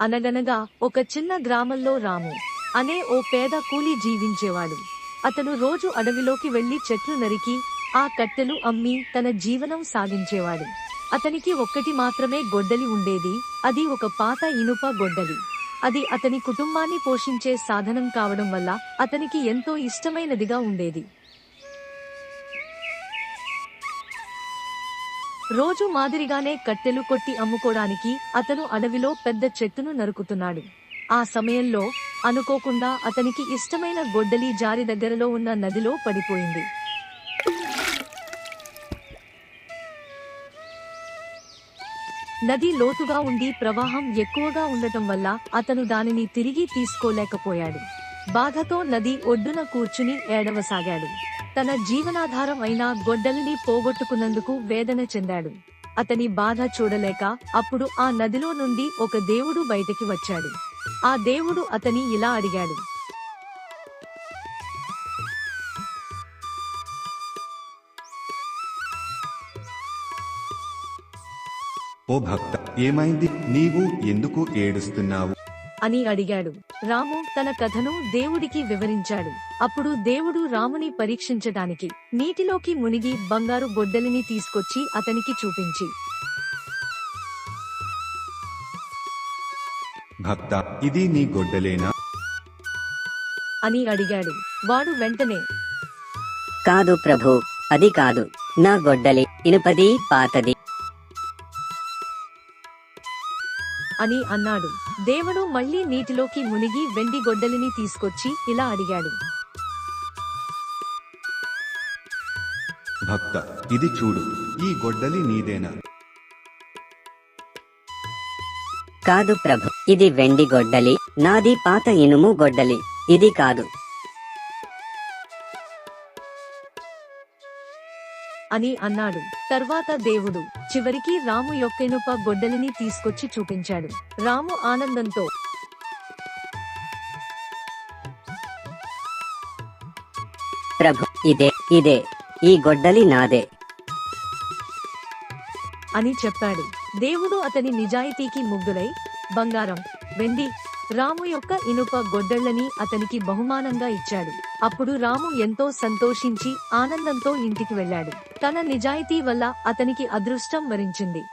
అనగనగా ఒక చిన్న గ్రామంలో రాము అనే ఓ పేద కూలి జీవించేవాడు. అతను రోజు అడవిలోకి వెళ్ళి చెట్లు నరికి ఆ కట్టెలు అమ్మి తన జీవనం సాగించేవాడు. అతనికి ఒక్కటి మాత్రమే గొడ్డలి ఉండేది అది ఒక పాత ఇనుప గొడ్డలి. అది అతని కుటుంబాన్ని పోషించే సాధనం కావడం వల్ల అతనికి ఎంతో ఇష్టమైనదిగా ఉండేది. రోజు మాదిరిగానే కట్టెలు కొట్టి అమ్ముకోడానికి అతను అడవిలో పెద్ద చెట్టును నరుకుతున్నాడు. ఆ సమయంలో అనుకోకుండా అతనికి ఇష్టమైన గొడ్డలి జారి దగ్గరలో ఉన్న నదిలో పడిపోయింది. నది లోతుగా ఉండి ప్రవాహం ఎక్కువగా ఉండటం వల్ల అతను దానిని తిరిగి తీసుకోలేకపోయాడు. బాధతో నది ఒడ్డున కూర్చుని ఏడవసాగాడు. తన జీవనాధారం అయిన గొడ్డలిని పోగొట్టుకున్నందుకు వేదన చెందాడు. అతని బాధ చూడలేక అప్పుడు ఆ నదిలో నుండి ఒక దేవుడు బయటికి వచ్చాడు. ఆ దేవుడు అతని ఇలా అడిగాడు. ఓ భక్త ఏమైంది? నీవు ఎందుకు ఏడుస్తున్నావు? అని అడిగాడు. రాము తన కథను దేవుడికి వివరించాడు. అప్పుడు దేవుడు రాముని పరీక్షించటానికి నీటిలోకి మునిగి బంగారు గొడ్డలిని తీసుకొచ్చి అతనికి చూపించి. భక్త ఇది నీ గొడ్డలేనా? అని అడిగాడు. వాడు వెంటనే కాదు ప్రభు అది కాదు. నా గొడ్డలి ఇనుపది పాతది. అని అన్నాడు. దేవుడు మళ్ళీ నీటిలోకి మునిగి వెండి గొడ్డలిని తీసుకొచ్చి ఇలా అడిగాడు. భక్త ఇది చూడు ఈ గొడ్డలి నీదేనా? కాదు ప్రభు ఇది వెండి గొడ్డలి నాది పాత ఇనుము గొడ్డలి ఇది కాదు. అని అన్నాడు. తర్వాత దేవుడు చివరికి రాము యొక్క ఇనుప గొడ్డలిని తీసుకొచ్చి చూపించాడు. రాము ఆనందంతో ప్రభు ఇదే ఇదే ఈ గొడ్డలి నాదే. అని చెప్పాడు. దేవుడు అతని నిజాయితీకి ముగ్గురై బంగారం వెండి రాము యొక్క ఇనుప గొడ్డళ్ళని అతనికి బహుమానంగా ఇచ్చాడు. అప్పుడు రాము ఎంతో సంతోషించి ఆనందంతో ఇంటికి వెళ్ళాడు. తన నిజాయితీ వల్ల అతనికి అదృష్టం వరించింది.